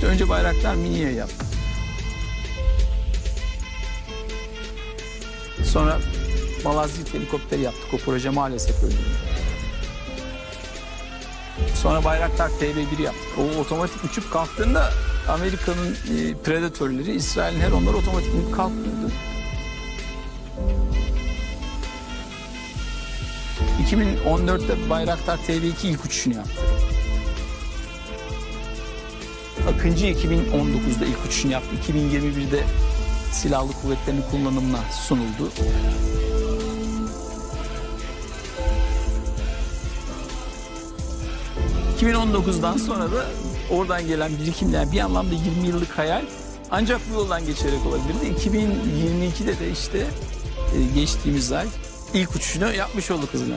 İşte önce Bayraktar Mini'ye yaptık. Sonra Malazgirt helikopteri yaptık. O proje maalesef öldü. Sonra Bayraktar TB1 yaptık. O otomatik uçup kalktığında Amerika'nın e, predatörleri, İsrail'in her onları otomatik inip kalkmıyordu. 2014'te Bayraktar TB2 ilk uçuşunu yaptı. Akıncı 2019'da ilk uçuşunu yaptı. 2021'de silahlı kuvvetlerin kullanımına sunuldu. ...2019'dan sonra da oradan gelen birikimler bir anlamda 20 yıllık hayal ancak bu yoldan geçerek olabilirdi. 2022'de de işte e, geçtiğimiz ay ilk uçuşunu yapmış olduk hızlı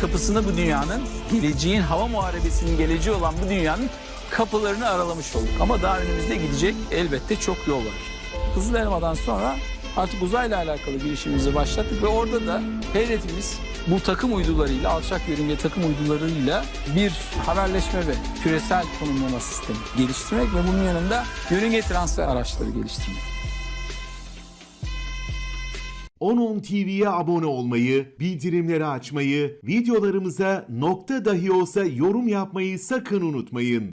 Kapısını bu dünyanın, geleceğin hava muharebesinin geleceği olan bu dünyanın kapılarını aralamış olduk. Ama daha önümüzde gidecek elbette çok yol var. Kızıl Elma'dan sonra artık uzayla alakalı girişimimizi başlattık ve orada da hedefimiz bu takım uydularıyla, alçak yörünge takım uydularıyla bir haberleşme ve küresel konumlama sistemi geliştirmek ve bunun yanında yörünge transfer araçları geliştirmek. 10.10 TV'ye abone olmayı, bildirimleri açmayı, videolarımıza nokta dahi olsa yorum yapmayı sakın unutmayın.